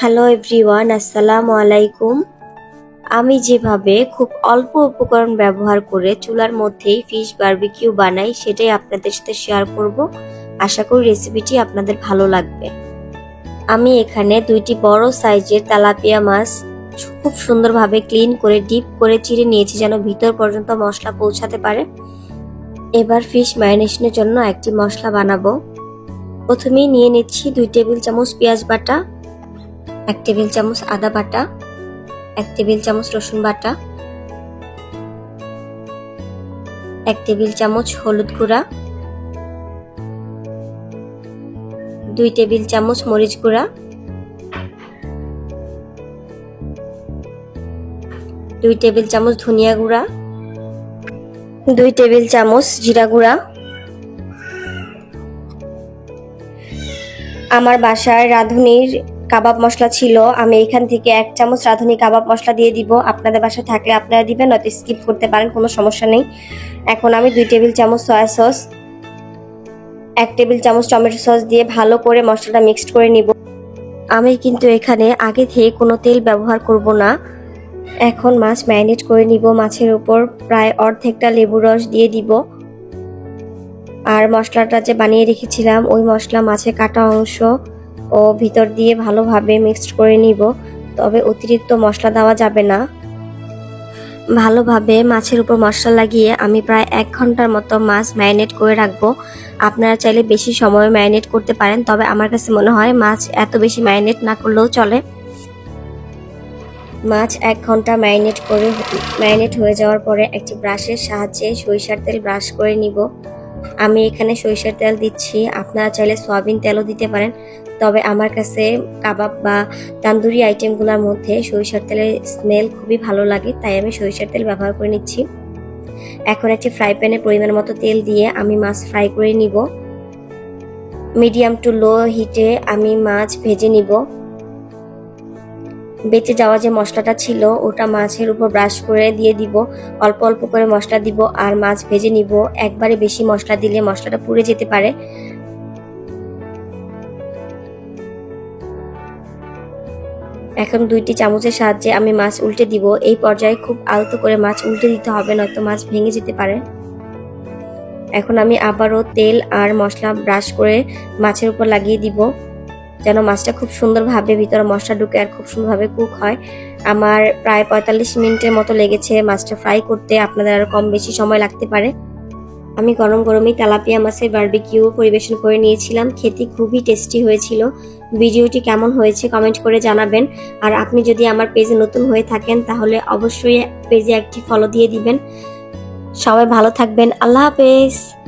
Hello everyone আসসালামু আলাইকুম আমি যেভাবে খুব অল্প উপকরণ ব্যবহার করে চুলার মধ্যেই ফিশ বারবিকিউ বানাই, সেটাই আপনাদের সাথে শেয়ার করব। আশা করি রেসিপিটি আপনাদের ভালো লাগবে। আমি এখানে দুইটি বড় সাইজের তেলাপিয়া মাছ খুব সুন্দরভাবে ক্লিন করে ডিপ করে চিড়ে নিয়েছি যেন ভিতর পর্যন্ত মশলা পৌঁছাতে পারে। এবার ফিশ ম্যারিনেশনের জন্য একটি মশলা বানাবো। প্রথমেই নিয়ে নিচ্ছি দুই টেবিল চামচ পেঁয়াজ বাটা। এক টেবিল চামচ আদা বাটা, এক টেবিল চামচ রসুন বাটা, এক টেবিল চামচ হলুদ গুঁড়া, দুই টেবিল চামচ মরিচ গুঁড়া, দুই টেবিল চামচ ধনিয়া গুঁড়া, দুই টেবিল চামচ জিরা গুঁড়া। আমার বাসায় রাঁধুনির কাবাব মশলা ছিল, আমি এখান থেকে এক চামচ রাঁধুনি কাবাব মশলা দিয়ে দিব। আপনাদের বাসায় থাকলে আপনারা দিবেন, নয়তো স্কিপ করতে পারেন, কোনো সমস্যা নেই। এখন আমি দুই টেবিল চামচ সয়া সস এক টেবিল চামচ টমেটো সস দিয়ে ভালো করে মশলাটা মিক্সড করে নিব। আমি কিন্তু এখানে আগে থেকে কোনো তেল ব্যবহার করব না। এখন মাছ ম্যারিনেট করে নিব, মাছের উপর প্রায় অর্ধেকটা লেবু রস দিয়ে দিব। আর মশলাটা যে বানিয়ে রেখেছিলাম, ওই মশলা মাছের কাটা অংশ ও ভিতর দিয়ে ভালোভাবে মিক্সড করে নিব। তবে অতিরিক্ত মশলা দেওয়া যাবে না। ভালোভাবে মাছের উপর মশলা লাগিয়ে আমি প্রায় এক ঘণ্টার মতো মাছ ম্যারিনেট করে রাখব। আপনারা চাইলে বেশি সময় ম্যারিনেট করতে পারেন, তবে আমার কাছে মনে হয় মাছ এত বেশি ম্যারিনেট না করলেও চলে। মাছ এক ঘণ্টা ম্যারিনেট করে ম্যারিনেট হয়ে যাওয়ার পরে একটি ব্রাশের সাহায্যে সরিষার তেল ব্রাশ করে নিব। আমি এখানে সরিষার তেল দিচ্ছি। আপনারা চাইলে সয়াবিন তেলও দিতে পারেন। তবে আমার কাছে কাবাব বা তান্দুরি আইটেমগুলোর মধ্যে সরিষার তেলের স্মেল খুবই ভালো লাগে, তাই আমি সরিষার তেল ব্যবহার করে নিচ্ছি। এখন একটি ফ্রাই প্যানে পরিমাণ মতো তেল দিয়ে আমি মাছ ফ্রাই করে নিব। মিডিয়াম টু লো হিটে আমি মাছ ভেজে নিব। বেঁচে যাওয়া যে মশলাটা ছিল, ওটা মাছের উপর ব্রাশ করে দিয়ে দিব। অল্প অল্প করে মশলা দিব আর মাছ ভেজে নিব। একবারে বেশি মশলা দিলে মশলাটা পুড়ে যেতে পারে। এখন দুইটি চামচের সাহায্যে আমি মাছ উল্টে দিব। এই পর্যায়ে খুব আলতো করে মাছ উল্টে দিতে হবে, নয়তো মাছ ভেঙে যেতে পারে। এখন আমি আবারও তেল আর মশলা ব্রাশ করে মাছের উপর লাগিয়ে দিব। যেন মাছটা খুব সুন্দরভাবে ভিতরে মশলা ঢুকে আর খুব সুন্দরভাবে কুক হয়। আমার প্রায় পঁয়তাল্লিশ মিনিটের মতো লেগেছে মাছটা ফ্রাই করতে। আপনাদের আরও কম বেশি সময় লাগতে পারে। আমি গরম গরমই তেলাপিয়া মাছের বারবিকিউ পরিবেশন করে নিয়েছিলাম। খেতে খুবই টেস্টি হয়েছিল। ভিডিওটি কেমন হয়েছে কমেন্ট করে জানাবেন। আর আপনি যদি আমার পেজে নতুন হয়ে থাকেন, তাহলে অবশ্যই পেজে একটি ফলো দিয়ে দিবেন। সবাই ভালো থাকবেন। আল্লাহ হাফেজ।